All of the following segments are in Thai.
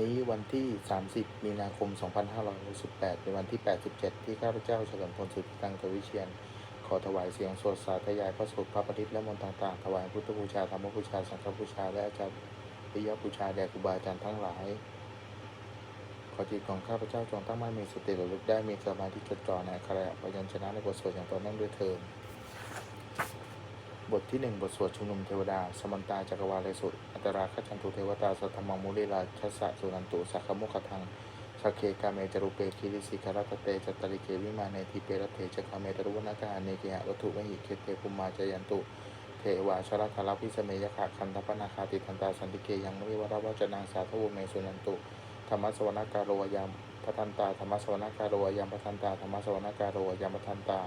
นี้วันที่ 30 มีนาคม 2568 เป็นวันที่ 87 ที่ข้าพเจ้าเฉลิมพลสุทธิตังกวิเชียน ขอถวายเสียงสวดสาธยายพระสูตรพระปฏิษและมนต์ต่างๆ ถวายพุทธบูชาธรรมบูชา สังฆบูชา และอาจารย์ปิยบูชาแด่ครูบาอาจารย์ทั้งหลาย ขอจิตของข้าพเจ้าจงตั้งมั่นมีสติระลึกได้มีสมาธิจดจ่อในอักขระพยัญชนะในบทสวดอย่างต่อเนื่องด้วยเทิน บทที่หนึ่งบทสวดชุมนุมเทวดา สมันตาจักรวาลเลสุอัตราคจันตุเทวตาสัทธมังมุลิลาชัสสะสุนันตุสักขมุขทังสักเคกาเมจรุเปคิริสิคารัตเตจัตตริเกวิมาเนทิเปรตเทจคาเมตรุวนาคารเนเกหะวัตถุวหิเคเตภูมาจยันตุ เทวาชรทารพิสเมยขะคันทปนาคาติทันตาสันติเกยังมุนิวราวจนางสาธวเมสุนันตุธรรมสวนาการโรยามพัทันตาธรรมสวนาการโรยามพัทันตาธรรมสวนาการโรยามพัทันตา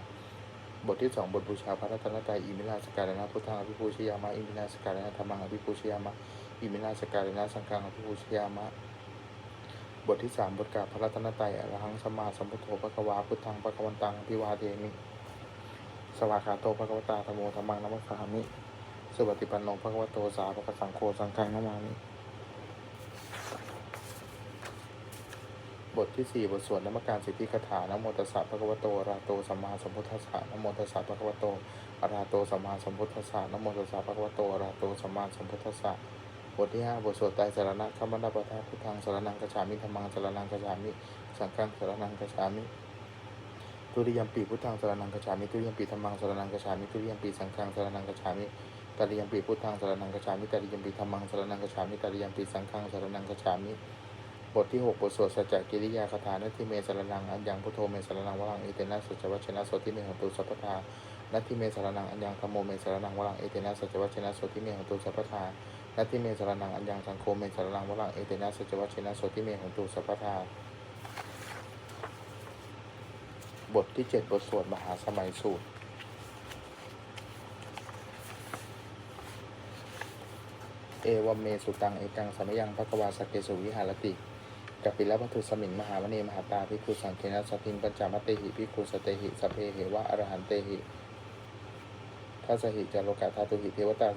บทที่สองบทบูชาพระรัตนตรัยอิมินาสการณะพุทธังอภิปูชยามะอิมินาสการณะธรรมังอภิปูชยามะอิมินาสการณะสังฆังอภิปูชยามะ บทที่สามบทกราพระรัตนตรัยอรหังสมาสัมพุทโธพระกวาพุทธังพระกวันตังอภิวาเทมิ สวากขาโตพระกวตาธโมธรรมังนัมสามิสุปฏิปันโนพระกวโตสาวกสังโฆสังฆังนามามิ บทที่สี่บทสวดนมการสิทธิคาถานโมตัสสะภะคะวะโตอะระหะโตสัมมาสัมพุทธัสสะนโมตัสสะภะคะวะโตอะระหะโตสัมมาสัมพุทธัสสะนโมตัสสะภะคะวะโตอะระหะโตสัมมาสัมพุทธัสสะบทที่ห้าบทสวดไตรสารณะคัมมนาปะทาพุทธังสารนังกัจฉามิธรรมังสารนังกัจฉามิ สังฆังสารนังกัจฉามิทุติยมปีพุทธังสารนังกัจฉามิทุติยมปีธรรมังสารนังกัจฉามิทุติยมปีสังฆังสารนังกัจฉามิตติยมปีพุทธังสารนังกัจฉามิตติยมปีธรรมังสารนังกัจฉามิตติยมปีสังฆังสารนังกัจฉามิ บทที่6บทสวดสัจจกิริยาคาถานัตถิเมสรนังอัญญังพุทโธเมสรนังวรังเอเตนะสัจวัชนะโสติเมหันตุสัพพทานัตถิเมสรนังอัญญังธรรมโมเมสรนังวรังเอเตนะสัจวัชนะโสติเมหันตุสัพพทานัตถิเมสรนังอัญญังสังโฆเมสรนังวรังเอเตนะสัจวัชนะโสติเมหันตุสัพพทาบทที่ 7 บทสวดมหาสมัยสูตรเอวมเมสุตังเอกังสมยังภะกวาสเกสุวิหารติ กัปปิลวัตถุสมิงมหาวเนมหาตาภิกขุสังเคนะสติงปัญจามเตหิภิกขุสเตหิสเพเหวะอรหันเตหิทัสหิจาโลกาธาตุหิเทวตา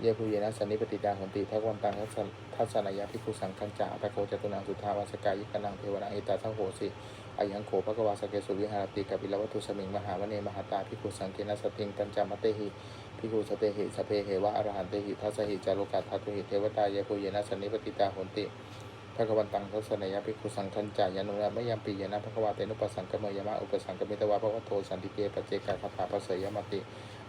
เยภูเยนะสันนิปติตาหนติทักวันตังทัสสะทัศนายาภิกขุสังคัญจาตะโกจตุนังสุทาวาสกายิกนังเทวนังเอตาทัโหสิอายังโขภะกวาสเกสุวิหารติกัปปิลวัตถุสมิงมหาวเนมหาตาภิกขุสังเคนะสติงปัญจามเตหิพิกุสเตหิสเพเหวะอรหันเตหิทัสหิจารุกัตทัตุหิเทวตาเยภูเยนะสันนิปติตาโหนติ พระกวันตังทัศนยพิกุสังคัญจายานุระมะยัมปียนะพระกวาเตนุปสังกเมยมะอุปสังกมิตวะพระวโทสันติเกปเจกาคาถาปเสยมติ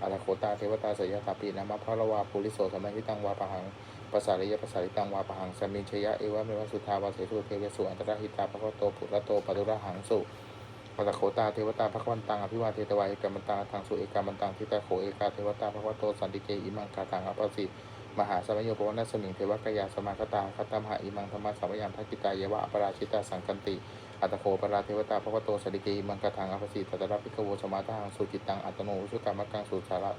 อาราโคตาเทวตาเสยตาปีนามะพระละวาภูริโสสมัยทิตังวาปะหังปสาริยปสาริตังวาปะหังสมิชยะเอวะเมวะสุทาวาเสสุเทวสุอันตรหิตาพระวโตปุระโตปตุระหังสุปัตโขตาเทวตาพระควันตังอภิวาเทตวายเอกามันตังทางสุเอกามันตังทิตาโขเอกาเทวตาพระควโตสันติเกอิมังคาตังอปสิ มหาสมัยโยปวนัสมิงเทวกยาสมาคตาคตมหาอิมังธรรมะสมัยยันทักิตายวะปราชิตาสังกันติ อัตโขปราเทวตาพระวโตสันติกอิมังคาตังอปสิตัตระพิกโวสมาทังสุจิตังอัตโนอุชุกามักังสุสาระ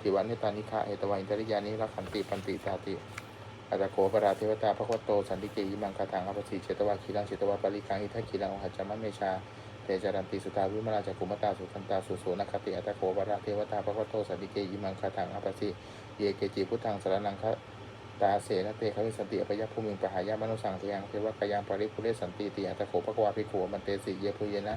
ทิวันนิตานิฆาเอตวาอินทริยานิรักขันติปันติตาติอัตโขปราเทวตาพระวโตสันติกอิมังคาตังอปสิเจตวาคีรังเจตวาปริกังอิทักขีรังหัจจามะเมชา เตจารันติสุตาวิมลาจักขุมตาสุขันตาสุโสนคติอัตโขวราเทวตาพระโตสันติเกยิมังคาถังอภัสสิเยเกจิพุทธังสารนังคะตาเสนเตควิสันติอภยภูมิงปหายามนุสังเทียงเทวกายามปริภุเรสันติติอัตโขภควาภิกขุมันเตสิเยภูเยนะ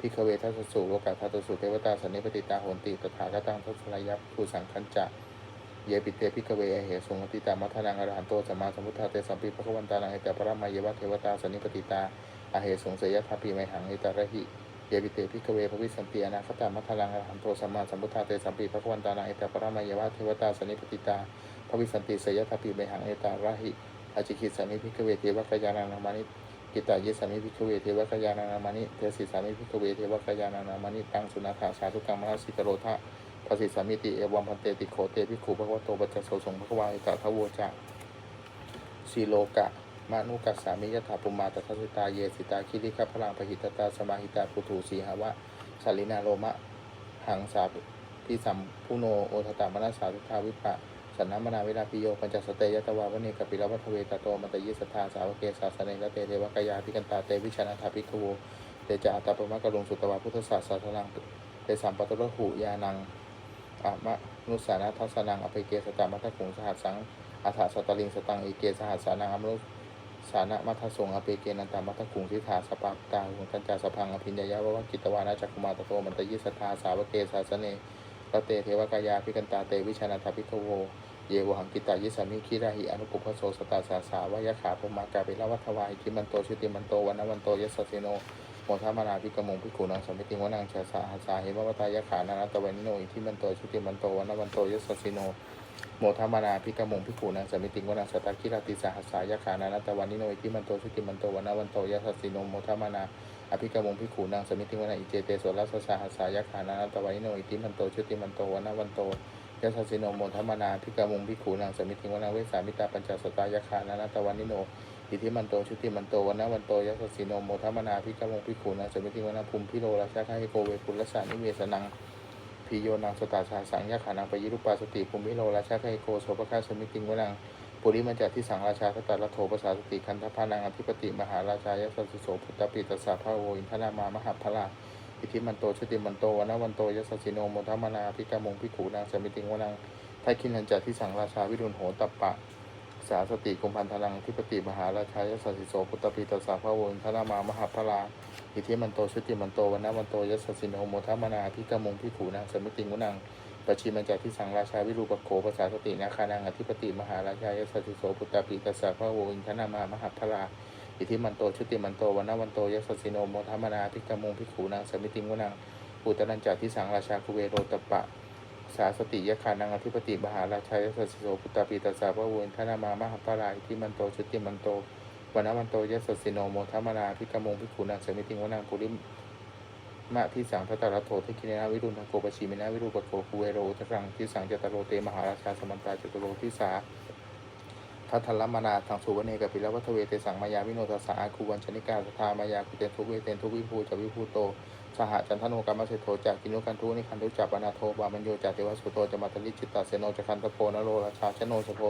พิกเวทัสสุโลกาทัตสุเทวตาสันนิปติตาโหนติตถาคตังทัศนยัพภูสังคัญจะเยปิเตพิกเวเหสุงติตามัทนังอรหันโตสัมมาสัมพุทธาเตสัมปิภควันตานังเอตปรมายวะเทวตาสันนิปติตา อาเหสุงเสยทัพพีไมหังเอตาระหิเยปิเตพิกเวพระวิสันติอนาคตามัทลังอรหันโตสัมมาสัมพุทธาเตสัมปีพระควันตานังเอตปรมายวะเทวตาสนิปติตาพระวิสันติเสยทัพปีเมหังเอตาระหิอาจิคิสามิพิกเวเทวกยานานามานิกิตายสามิพิกเวเทวกยานานามานิเทสิสามิพิกเวเทวกยานานามานิตังสุนาถาสาธุกังมหาสิกโรธาภสิสามิติเอวัมพันเตติโขเตพิขุพระวโตปัจจโสสงพระวายตาทโวจะสีโลกะ มานุกัสสามิยถาปุมาตทัสสิตาเยสิตาคิริขพลังปหิตตาสมาหิตาปุถุสีหาวะสาลินาโลมะ หังสาพิสัมพุโนโอทตามนาสาทุทาวิปะสันนามนาเวลาปิโยปัญจสเตยตวาวเนกปิลวัทเวตโตมันตยิสทาสาวเกสาสเนละเตเทวกยาพิกันตาเตวิชนาถาภิกขโวเตจาตาปมะกะลุงสุตวาพุทธศาสสาสนังเตสัมปตระหุยานังอะมะนุสานาทัสนังอภิเกสตามัทถุงสหัสสังอัฏฐสัตตลิงสตังอีเกสหัสสานังอมนุ สานะมัทสงอเปเกนันตามัทกุงทิธาสปาตาหุงตัญจาสพังอภิญญายาวะกิตวานาจักกุมาตโตมันตยิสทธาสาวเกสาสเนรเตเทวกายาพิกันตาเตวิชานาทาพิกโวเยวหังกิตายิสามิคิราหิอนุปุพโสสตาสาสาวายขาภมากาเปลวัทวายคิมันโตชุติมันโตวันนวันโตยสสสิโนโมทามานาพิกมงพิกุนังสมิติวนังชาสาหาสาเหมวตายขานานัตวันนิโนอิทิมันโตชุติมันโตวันนวันโตยสสสิโน โมทามานาพิกมงพิกุนังสมิติวนังสตาคิราติสาหาสายขานานัตวันนิโนอิทิมันโตชุติมันโตวันนวันโตยสสสิโนโมทามานาอภิกมงพิกุนังสมิติวนังอิเจเตโสรัสสาหาสายขานานัตวันนิโนอิทิมันโตชุติมันโตวันนวันโตยะสัสสิโนโมทัมานาพิกมงพิขูนางสมิติวนาเวสามิตาปัญจสตายาคานานาตวันนิโนอิทิมันโตชุติมันโตวันาวันโตยะสัสสิโนโมทัมานาพิกมงพิขูนางสมิติวนาภูมิพิโรราชาคาหิโกเวปุลสานิเวสนัง พิโยนางสตาชาสังยาขานังปยิรุปาสติภูมิโรราชาคโกโสภคาสมิติงวนังปุริมันจัที่สังราชาสตัละโทปสาสติคันธพานังอธิปติมหาราชายสัสิโสพุตตปิตสสะพะโวอินทนามามหาพลาอิทิมันโตชุติมันโตวนนวันโตยสสสิโนโมทัมนาพิกามงพิขูนางสมิติงวนังทัยคินันจัที่สังราชาวิรุณโหตัปปะสาสติกุมพันธลังทิปติมหาราชายสัสิโสพุตตปีตสาพระวงธนามามหาพลา อิทิมันโตชุติมันโตวันนาวันโตยสสสิโนโมทัมนาพิกมงพิขูนางสมิติงุนังปชีมันจัที่สังราชาวิรูปโขภาษาสตินาคานังอธิปติมหาราชายสัสสิโสพุตตปีตสาพระวงธนทามามหาพลาอิทิมันโตชุติมันโตวันนาวันโตยสสสิโนโมทัมนาพิกมงพิขูนางสมิติงุนังอุตรัญจัที่สังราชาคุเวโรตปะสาสติยคานังอธิปติมหาราชายศสิโสพุตตาปีตสาพระวนทนามามหาปรายที่มันโตชุติมันโต วันนวันโตยสัสสิโนโมทัมมานาพิกมงพิขุนังเสมิติงวนังปุริมะที่สังทัตตระโททิคิเนนาวิรุณทโกปชีมินาวิรูปโกคูเวโรตรังที่สังจตโรเตมหาราชาสมันตาจตโรทิสาทัทธลมานาทางสุวเนกปิลวัทเวเตสังมายาวิโนทสาอาคูวันชนิกาสทามายาคุเตนทุเวเตนทุวิภูจวิภูโตสหจันทโนกรรมเสโทจากกินุกันทุนิคันทุจับปนาโทบามัญโยจากเทวสุโตจมัตลิจิตตาเสโนจะคันตโพนโรราชาชโนสโพ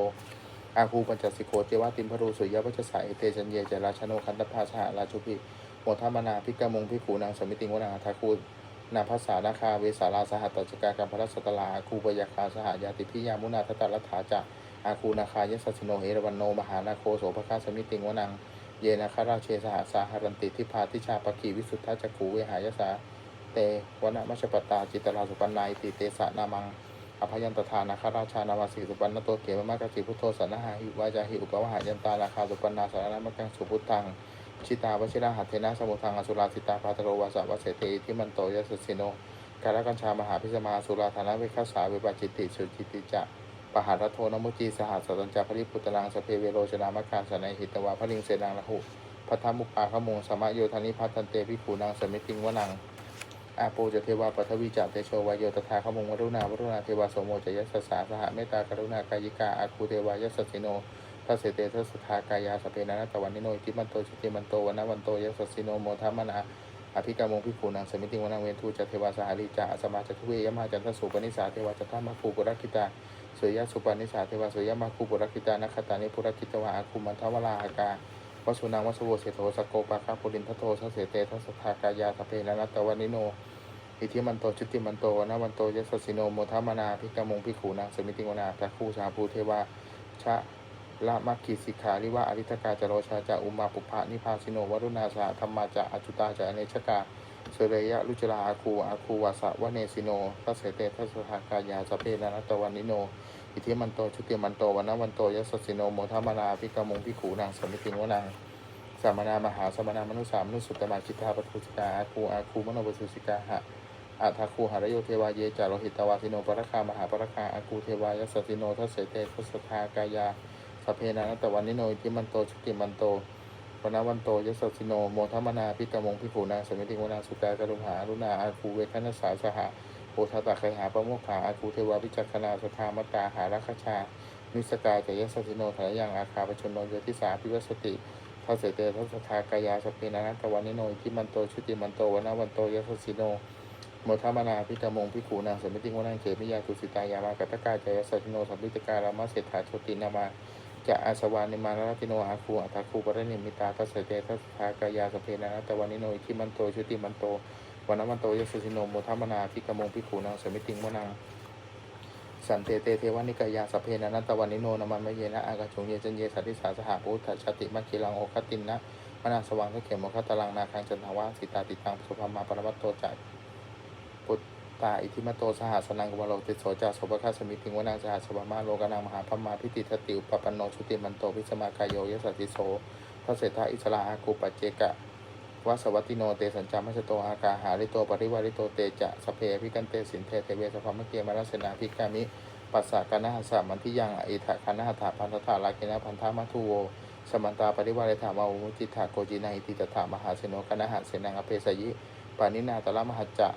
อาคูปัญจสิโคเทวาติมพรูสุยวัชสายเตจันเยจราชโนคันตพาสหราชุพิโมทามนาพิกามงพิขูนางสมิติงวนาทาคูนาภาษานาคาเวสาราสหัตตจกากรรมพระสตลาอาคูปยาคาสหายาติพิยามุนาทตรัฐาจะอาคูนาคายสสิโนเฮรวันโนมหานาโคโสภคาสมิติงวนังเยนะคาราเชสหาสาหรันติทิพาทิชาปกีวิสุทธาจักูเวหายสาเตวนมัชปตาจิตราสุปันนายติเตสะนามัง อภยันตทานาคาราชานามาสีสุปันนโตเกมมะกะจิพุทโธสันนหาหิวาจาหิอุปวหายันตานาคาสุปันนาสารนามกังสุพุทธังชิตาวชิราหัตเทนะสมุทังอสุราสิตาปาตโรวาสาวเสเตที่มันโตยสสิโนการกัญชามหาพิสมาสุราธานะเวคัสสาเวปัจิตติสุจิติจะปหารโทนมุจีสหัสสัญจาภริพุตตังสเพเวโรชนามการสนหิตวาพระลิงเสนังละหุพัทธมุปปาขมงสมะโยธานิพัทันเตพิขูนางสมิติงวนัง อาโปจะเทวาปัทวีจัเตโชวายโยตถาขมงวรุณาวรุณาเทวาโสโมจยัสสาสหเมตตากรุณากายิกาอาคูเทวายัสสิโนทัสเสเตทัสสทากายาสเพนานัตตวันนิโนอิมันโตชิติมันโตวันนวันโตยัสสิโนโมทัมมนาอภิกามงพิขูนางสมิติงวนังเวนทูจะเทวาสหริจาสมาจทุเวยมาจันทสุปนิสาเทวาจัตตามาภูปุรคิตาสุยสุปนิสาเทวาสุยมาภูปุรคิตานัคตานิปุรคิตวาอาคุมันทวราอากาวสุนังวสโวเสโทสโกปาคาปุรินทโทสเสเตทัสสทากายาสเพนะนัตวันิโน อิทิมันโตชุติมันโตนะวันโตยสสิโนโมทามนาพิกามงพิขูนางสมิติวนาตะคูสาภูเทวาชะละมัคคิสิกขาลิวะอริตกาจโรชาจะอุมาปุภะนิพาสิโนวรุณาสาธรรมาจะอจุตาจะอเนชกาเสเรยะลุจลาอาคูอาคูวาสะวะเนสิโนทัสเสเตทัสสทากายาสเพนะนัตวันนิโน อิทิมันโตชุติมันโตวันนวันโตยสสิโนโมทามนาพิกามงพิขูนางสมิติวนาสามนามหาสมนามนุสามนุสุตตมาจิตาปทุสิกาอาคูอาคูมโนปทุสิกาหะ อาทาคูหารโยเทวาเยจาโรหิตวาสิโนปรคามหาปรคาอาคูเทวายสสสิโนทัสเสเตทัสทากายาสเพนานัตวันนิโนทิมันโตชุติมันโตวนวันโตยสสสิโนโมทัมนาพิกมงพิผูนาสมิติวนาสุกากรุหารุณาอาคูเวคณสาสหะโอทตาไคหาประโมขาอาคูเทวาวิจักขณาสทามตาหารัคชานิสกาจยสสิโนถายยังอาคาปชนโนโยติสาพิวสติทัสเสเตทัสสทากายาสเพนะนัตวันนิโนทิมันโตชุติมันโตวนนวันโตยสสสิโน โมทามนาพิกามงพิขูนางสมิติงวนังเขมิยาตุสิตายามากัตกาจายสัจโนสัมพิตการามาเศรษฐาโชตินามาจะอาสวานิมานรติโนอาคูอัตาคูปรณิมิตาทัสเสเตทัสสทากายาสเพนะนัตวันิโนอิทิมันโตชุติมันโตวันนวันโตยสสสิโนโมทามนาพิกามงพิขูนางสมิติงวนังสันเตเตเทวานิกายาสเพนะนัตตวันนิโนนามันมเยนะอากาชงเยจันเยสัติสาสหพุทธชติมัคคิลังโอคตินนะมนาสวังทเขมโมคตลังนาคังจันทวาสิตาติตังสุภามาปรมัตโตจัก ตาอิทิมโตสหัสนังกวโลติโสจาสภคาสมิติงวนังสหัสบามาโลกนังมหาพมาพิติทติอุปปันโนชุติมันโตวิสมากายโยยสัติโสพระเสถาอิสลาอากูปเจกะวัสวัติโนเตสัญจามัชโตอากาหาริโตปริวาริโตเตจะสเพพิกันเตสินเทเทเวสภามเกียมารัสนาภิกามิปัสสะกานาหสามันทิยังอิทะคานาหถาพันธะลาเกนะพันธามัทุโวสมันตาปริวาริธามาอุมุจิตถาโกจินาอิติตถามหาเสโนกนาหเสนังอเพสยิปานินาตละมหัจจะ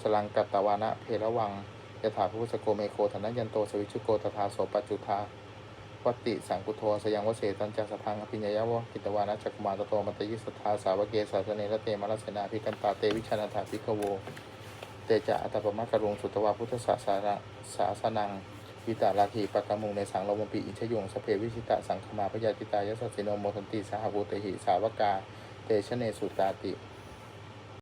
สลังกัตตวานะเพระวังยถาภูสโกเมโคธนัญญันโตสวิชุโกตถาโสปจุธาวติสังกุโทสยังวเสตัญจสพังอภิญญาวะกิตวานะจักุมารตโตมัตยิสทาสาวเกสาสเนระเตมรัสเสนาภิกันตาเตวิชานาถาภิกโว เตจะอัตปมะกรุงสุตวาพุทธศาสนาสาสนังวิตาลาภีปะกมุงในสังโลมปีอินชยุงสเพวิชิตะสังขมาพยาติตายสัสสิโนโมทันติสหภูเตหิสาวกาเตชะเนสุตาติ